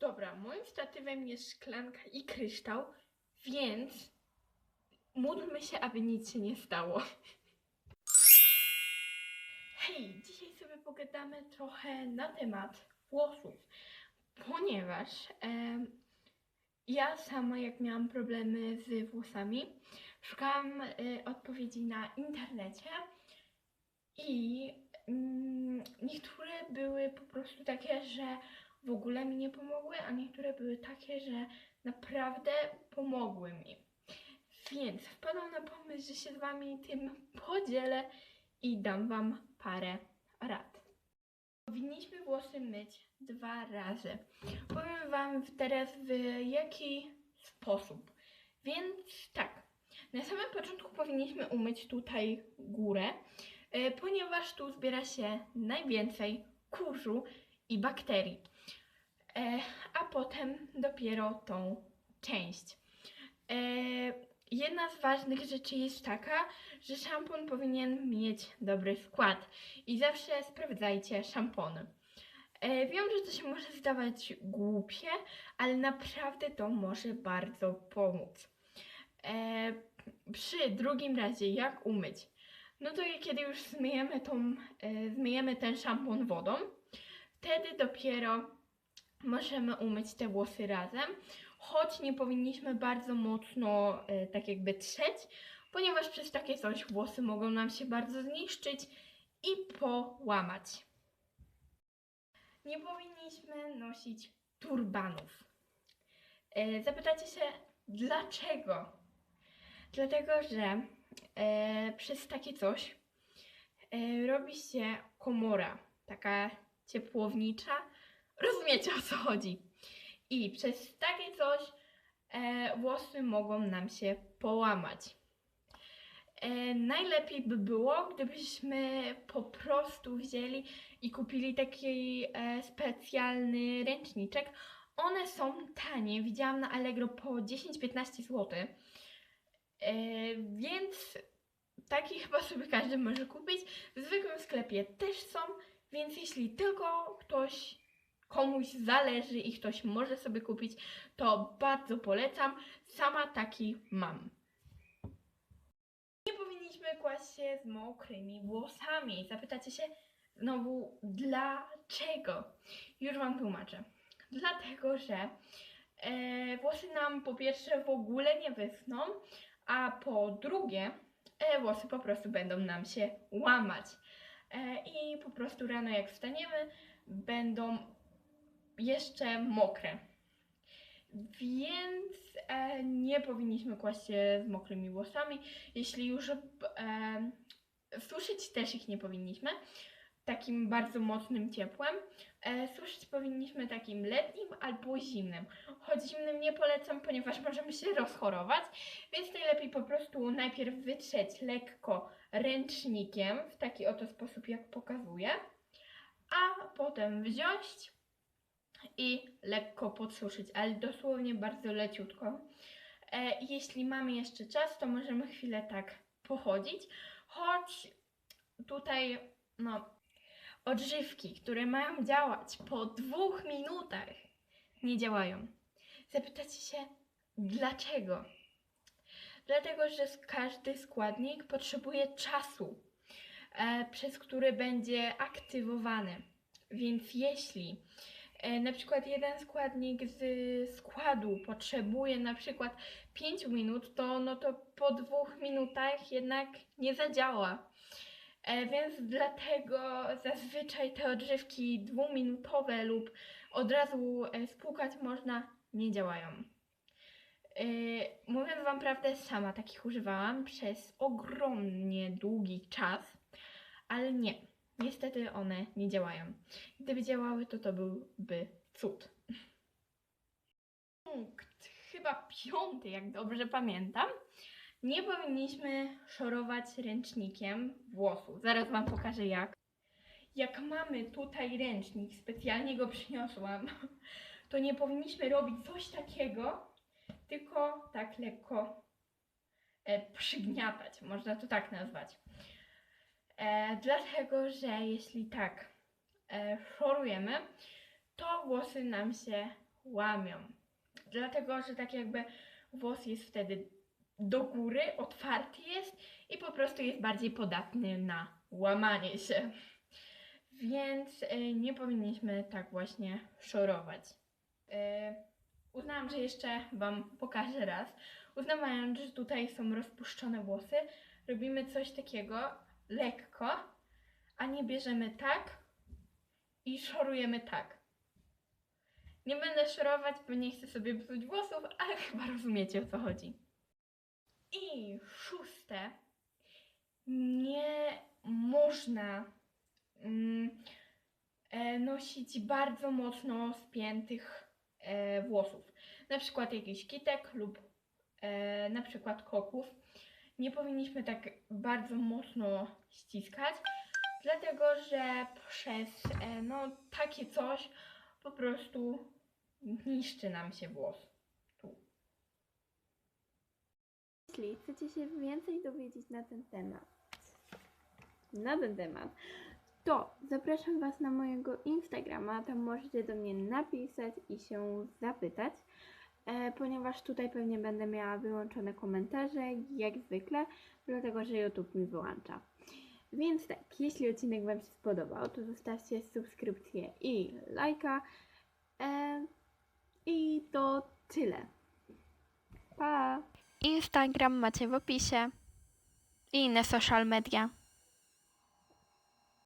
Dobra, moim statywem jest szklanka i kryształ, więc módlmy się, aby nic się nie stało. Hej, dzisiaj sobie pogadamy trochę na temat włosów, ponieważ em, ja sama, jak miałam problemy z włosami, szukałam y, odpowiedzi na internecie i mm, niektóre były po prostu takie, że w ogóle mi nie pomogły, a niektóre były takie, że naprawdę pomogły mi. Więc wpadłam na pomysł, że się z Wami tym podzielę i dam Wam parę rad. Powinniśmy włosy myć dwa razy. Powiem Wam teraz w jaki sposób. Więc tak, na samym początku powinniśmy umyć tutaj górę, e, ponieważ tu zbiera się najwięcej kurzu i bakterii. E, a potem dopiero tą część. E, jedna z ważnych rzeczy jest taka, że szampon powinien mieć dobry skład i zawsze sprawdzajcie szampony. E, wiem, że to się może zdawać głupie, ale naprawdę to może bardzo pomóc. Przy drugim razie, jak umyć? No to kiedy już zmyjemy, tą, zmyjemy ten szampon wodą, wtedy dopiero możemy umyć te włosy razem, choć nie powinniśmy bardzo mocno e, tak jakby trzeć, ponieważ przez takie coś włosy mogą nam się bardzo zniszczyć i połamać. Nie powinniśmy nosić turbanów. E, zapytacie się, dlaczego? Dlatego, że e, przez takie coś robi się komora, taka ciepłownicza, Rozumiecie o co chodzi. I przez takie coś e, włosy mogą nam się połamać. E, najlepiej by było, gdybyśmy po prostu wzięli i kupili taki e, specjalny ręczniczek. One są tanie, widziałam na Allegro po 10-15 zł. E, więc taki chyba sobie każdy może kupić. W zwykłym sklepie też są, więc jeśli tylko ktoś komuś zależy i ktoś może sobie kupić, to bardzo polecam. Sama taki mam. Nie powinniśmy kłaść się z mokrymi włosami. Zapytacie się znowu, dlaczego? Już Wam tłumaczę. Dlatego, że e, włosy nam po pierwsze w ogóle nie wyschną, a po drugie e, włosy po prostu będą nam się łamać. E, I po prostu rano jak wstaniemy, będą jeszcze mokre. Więc e, nie powinniśmy kłaść się z mokrymi włosami. Jeśli już e, suszyć też ich nie powinniśmy takim bardzo mocnym ciepłem. E, suszyć powinniśmy takim letnim albo zimnym. Choć zimnym nie polecam, ponieważ możemy się rozchorować, więc najlepiej po prostu najpierw wytrzeć lekko ręcznikiem w taki oto sposób, jak pokazuję, a potem wziąć i lekko podsuszyć, ale dosłownie bardzo leciutko. E, jeśli mamy jeszcze czas, to możemy chwilę tak pochodzić, choć tutaj no, odżywki, które mają działać po dwóch minutach, nie działają. Zapytacie się, dlaczego? Dlatego, że każdy składnik potrzebuje czasu, e, przez który będzie aktywowany. Więc jeśli na przykład jeden składnik z składu potrzebuje na przykład 5 minut, to no to po dwóch minutach jednak nie zadziała. E, Więc dlatego zazwyczaj te odżywki dwuminutowe lub od razu e, spłukać można nie działają. E, Mówiąc Wam prawdę, sama takich używałam przez ogromnie długi czas, ale nie. Niestety one nie działają. Gdyby działały, to to byłby cud. Punkt chyba piąty, jak dobrze pamiętam. Nie powinniśmy szorować ręcznikiem włosów. Zaraz Wam pokażę jak. Jak mamy tutaj ręcznik, specjalnie go przyniosłam, to nie powinniśmy robić coś takiego, tylko tak lekko e, przygniatać, można to tak nazwać. E, dlatego, że jeśli tak e, szorujemy, to włosy nam się łamią. Dlatego, że tak jakby włos jest wtedy do góry, otwarty jest i po prostu jest bardziej podatny na łamanie się. Więc y, nie powinniśmy tak właśnie szorować. Y, uznałam, że jeszcze Wam pokażę raz. Uznawając, że tutaj są rozpuszczone włosy, robimy coś takiego lekko, a nie bierzemy tak i szorujemy tak. Nie będę szorować, bo nie chcę sobie psuć włosów, ale chyba rozumiecie o co chodzi. I szóste, nie można mm, e, nosić bardzo mocno spiętych e, włosów. Na przykład jakiś kitek lub e, na przykład koków. Nie powinniśmy tak bardzo mocno ściskać, dlatego że przez e, no, takie coś po prostu niszczy nam się włos. Tu. Jeśli chcecie się więcej dowiedzieć na ten temat, na ten temat, to zapraszam Was na mojego Instagrama. Tam możecie do mnie napisać i się zapytać, ponieważ tutaj pewnie będę miała wyłączone komentarze, jak zwykle, dlatego że YouTube mi wyłącza. Więc tak, jeśli odcinek Wam się spodobał, to zostawcie subskrypcję i lajka. E, I to tyle. Pa! Instagram macie w opisie i inne social media.